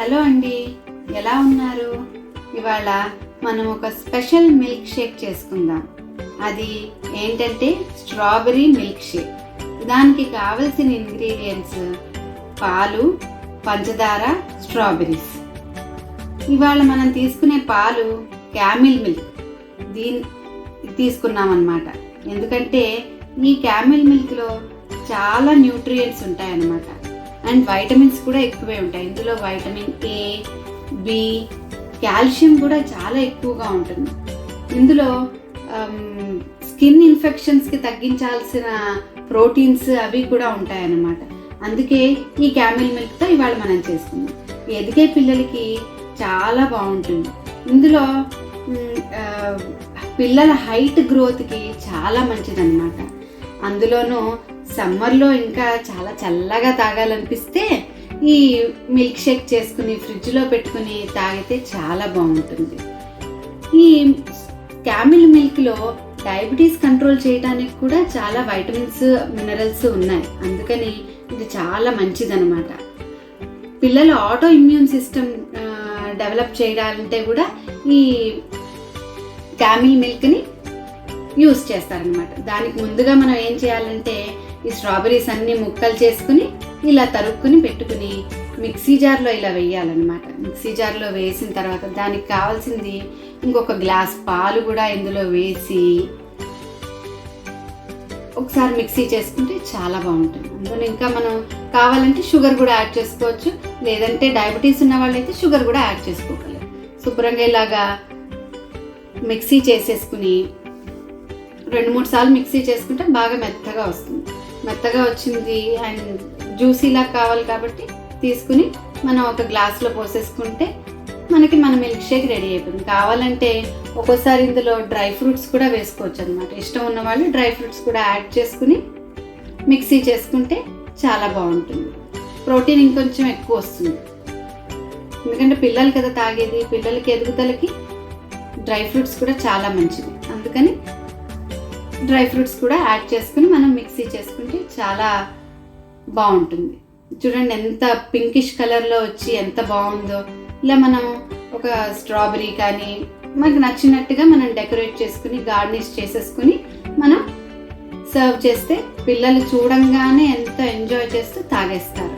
Hello అండి. ఎలా ఉన్నారు? ఇవాళ మనం ఒక స్పెషల్ మిల్క్ షేక్ చేసుకుందాం. అది ఏంటంటే స్ట్రాబెరీ మిల్క్ షేక్. దానికి కావలసిన ఇంగ్రీడియంట్స్ పాలు పంచదార స్ట్రాబెరీస్ ఇవాళ మనం తీసుకునే పాలు క్యామిల్ మిల్క్. దీని తీసుకున్నాం అనమాట ఎందుకంటే ఈ క్యామిల్ మిల్క్లో చాలా న్యూట్రియంట్స్ ఉంటాయన్నమాట. అండ్ వైటమిన్స్ కూడా ఎక్కువే ఉంటాయి. ఇందులో వైటమిన్ ఏ బి కాల్షియం కూడా చాలా ఎక్కువగా ఉంటుంది. ఇందులో స్కిన్ ఇన్ఫెక్షన్స్కి తగ్గించాల్సిన ప్రోటీన్స్ అవి కూడా ఉంటాయన్నమాట. అందుకే ఈ క్యామిల్ మిల్క్తో ఇవాళ మనం చేసుకుందాం. ఎదిగే పిల్లలకి చాలా బాగుంటుంది. ఇందులో పిల్లల హైట్ గ్రోత్కి చాలా మంచిదన్నమాట. అందులోనూ సమ్మర్లో ఇంకా చాలా చల్లగా తాగాలనిపిస్తే ఈ మిల్క్ షేక్ చేసుకుని ఫ్రిడ్జ్లో పెట్టుకుని తాగితే చాలా బాగుంటుంది. ఈ క్యామిల్ మిల్క్లో డయాబెటీస్ కంట్రోల్ చేయడానికి కూడా చాలా వైటమిన్స్ మినరల్స్ ఉన్నాయి. అందుకని ఇది చాలా మంచిదనమాట పిల్లల ఆటో ఇమ్యూన్ సిస్టమ్ డెవలప్ చేయాలంటే కూడా ఈ క్యామిల్ మిల్క్ని యూస్ చేస్తారనమాట దానికి ముందుగా మనం ఏం చేయాలంటే ఈ స్ట్రాబెరీస్ అన్ని ముక్కలు చేసుకుని ఇలా తరుక్కుని పెట్టుకుని మిక్సీ జార్లో ఇలా వేయాలన్నమాట. మిక్సీ జార్లో వేసిన తర్వాత దానికి కావాల్సింది ఇంకొక గ్లాస్ పాలు కూడా ఇందులో వేసి ఒకసారి మిక్సీ చేసుకుంటే చాలా బాగుంటుంది. అందులో ఇంకా మనం కావాలంటే షుగర్ కూడా యాడ్ చేసుకోవచ్చు. లేదంటే డయాబెటీస్ ఉన్న వాళ్ళైతే షుగర్ కూడా యాడ్ చేసుకోగలరు. శుభ్రంగా ఇలాగా మిక్సీ చేసేసుకుని రెండు మూడు సార్లు మిక్సీ చేసుకుంటే బాగా మెత్తగా వస్తుంది. మెత్తగా వచ్చింది అండ్ జ్యూసీలా కావాలి కాబట్టి తీసుకుని మనం ఒక గ్లాస్లో పోసేసుకుంటే మనకి మన మిల్క్ షేక్ రెడీ అయిపోతుంది. కావాలంటే ఒక్కోసారి ఇందులో డ్రై ఫ్రూట్స్ కూడా వేసుకోవచ్చు అనమాట ఇష్టం ఉన్న వాళ్ళు డ్రై ఫ్రూట్స్ కూడా యాడ్ చేసుకుని మిక్సీ చేసుకుంటే చాలా బాగుంటుంది. ప్రోటీన్ ఇంకొంచెం ఎక్కువ వస్తుంది. ఎందుకంటే పిల్లలు కదా తాగేది పిల్లలకి ఎదుగుదలకి డ్రై ఫ్రూట్స్ కూడా చాలా మంచిది. అందుకని డ్రై ఫ్రూట్స్ కూడా యాడ్ చేసుకుని మనం మిక్సీ చేసుకుంటే చాలా బాగుంటుంది. చూడండి ఎంత పింకిష్ కలర్లో వచ్చి ఎంత బాగుందో. ఇలా మనం ఒక స్ట్రాబెరీ కానీ మనకు నచ్చినట్టుగా మనం డెకరేట్ చేసుకుని గార్నిష్ చేసేసుకుని మనం సర్వ్ చేస్తే పిల్లలు చూడంగానే ఎంత ఎంజాయ్ చేస్తూ తాగేస్తారు.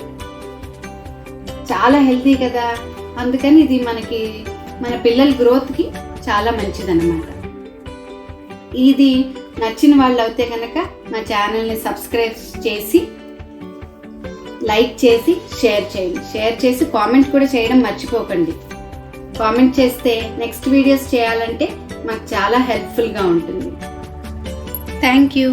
చాలా హెల్తీ కదా. అందుకని ఇది మనకి మన పిల్లల గ్రోత్కి చాలా మంచిదన్నమాట. ఇది నచ్చిన వాళ్ళు అయితే కనుక మా ఛానల్ని సబ్స్క్రైబ్ చేసి లైక్ చేసి షేర్ చేయండి. షేర్ చేసి కామెంట్ కూడా చేయడం మర్చిపోకండి. కామెంట్ చేస్తే నెక్స్ట్ వీడియోస్ చేయాలంటే మాకు చాలా హెల్ప్ఫుల్గా ఉంటుంది. Thank you.